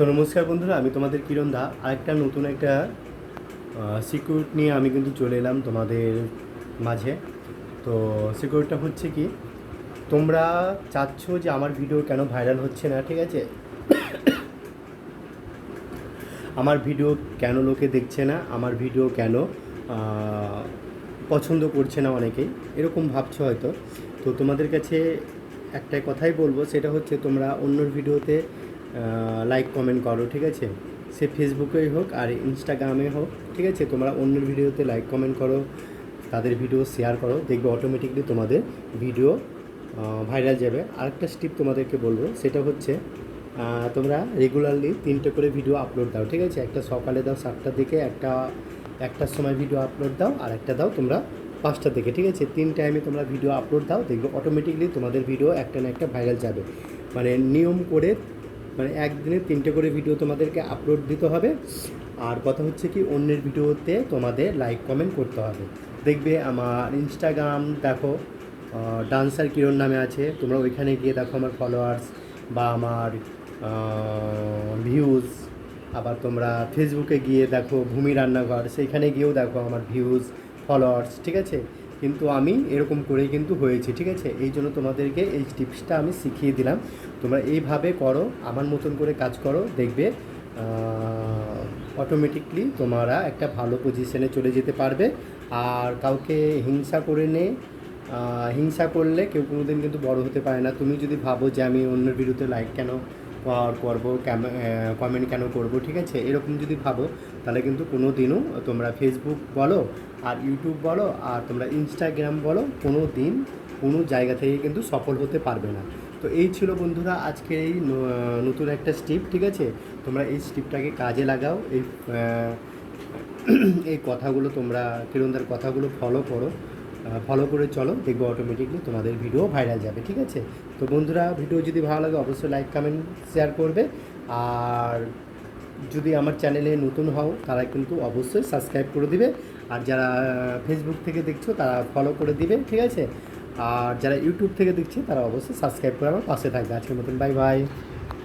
তো নমস্কার বন্ধুরা, আমি তোমাদের কিরণ দা। আরেকটা নতুন একটা সিকিউরিট নিয়ে আমি কিন্তু চলে এলাম তোমাদের মাঝে। তো সিকিউরিটটা হচ্ছে কি, তোমরা চাচ্ছ যে আমার ভিডিও কেন ভাইরাল হচ্ছে না, ঠিক আছে? আমার ভিডিও কেন লোকে দেখছে না, আমার ভিডিও কেন পছন্দ করছে না অনেকেই, এরকম ভাবছ হয়তো। তো তোমাদের কাছে একটা কথাই বলব, সেটা হচ্ছে তোমরা অন্যর ভিডিওতে লাইক কমেন্ট করো, ঠিক আছে? সে ফেসবুকেই হোক আর ইনস্টাগ্রামে হোক, ঠিক আছে? তোমরা অন্যের ভিডিওতে লাইক কমেন্ট করো, তাদের ভিডিও শেয়ার করো, দেখবে অটোমেটিকলি তোমাদের ভিডিও ভাইরাল যাবে। আরেকটা স্টিপ তোমাদেরকে বলব, সেটা হচ্ছে তোমরা রেগুলারলি তিনটে করে ভিডিও আপলোড দাও, ঠিক আছে? একটা সকালে দাও সাতটার দিকে, একটা, একটার সময় ভিডিও আপলোড দাও, আর একটা দাও তোমরা পাঁচটার দিকে, ঠিক আছে? তিন টাইমে তোমরা ভিডিও আপলোড দাও, দেখবে অটোমেটিকলি তোমাদের ভিডিও একটা না একটা ভাইরাল যাবে। মানে নিয়ম করে মানে একদিনে তিনটে করে ভিডিও তোমাদেরকে আপলোড দিতে হবে। আর কথা হচ্ছে কি, অন্যের ভিডিওতে তোমাদের লাইক কমেন্ট করতে হবে। দেখবে আমার ইনস্টাগ্রাম দেখো ডান্সার কিরণ নামে আছে। তোমরা ওইখানে গিয়ে দেখো আমার ফলোয়ার্স বা আমার ভিউজ আবার তোমরা ফেসবুকে গিয়ে দেখো ভূমি রান্নাঘর, সেইখানে গিয়েও দেখো আমার ভিউজ ফলোয়ার্স ঠিক আছে? কিন্তু আমি এরকম করেই কিন্তু হয়েছি, ঠিক আছে? এই জন্য তোমাদেরকে এই টিপসটা আমি শিখিয়ে দিলাম। তোমরা এইভাবে করো, আমার মতন করে কাজ করো, দেখবে অটোমেটিকলি তোমরা একটা ভালো পজিশনে চলে যেতে পারবে। আর কাউকে হিংসা করে নে হিংসা করলে কেউ কোনো দিন কিন্তু বড় হতে পারে না। তুমি যদি ভাবো যে আমি অন্যের বিরুদ্ধে লাইক কেন কর- করব কমেন্ট কেন করব, ঠিক আছে? এরকম যদি ভাবো, তাহলে কিন্তু কোনো দিনও তোমরা ফেসবুক বলো, আর ইউটিউব বলো, আর তোমরা ইনস্টাগ্রাম বলো কোনো দিন কোনো জায়গা থেকে কিন্তু সফল হতে পারবে না। তো এই ছিল বন্ধুরা আজকের এই নতুন একটা স্টিপ ঠিক আছে? তোমরা এই স্টিপটাকে কাজে লাগাও, এই এই কথাগুলো তোমরা কিরণদার কথাগুলো ফলো করো। ফলো করে চলো, দেখবে অটোমেটিকলি তোমাদের ভিডিও ভাইরাল যাবে, ঠিক আছে? তো বন্ধুরা ভিডিও যদি ভালো লাগে, অবশ্যই লাইক কমেন্ট শেয়ার করবে। আর যদি আমার চ্যানেলে নতুন হও, তারা কিন্তু অবশ্যই সাবস্ক্রাইব করে দিবে। আর যারা ফেসবুক থেকে দেখছ, তারা ফলো করে দিবে, ঠিক আছে? আর যারা ইউটিউব থেকে দেখছে, তারা অবশ্যই সাবস্ক্রাইব করে আমার পাশে থাকবে। আজকের মতন বাই বাই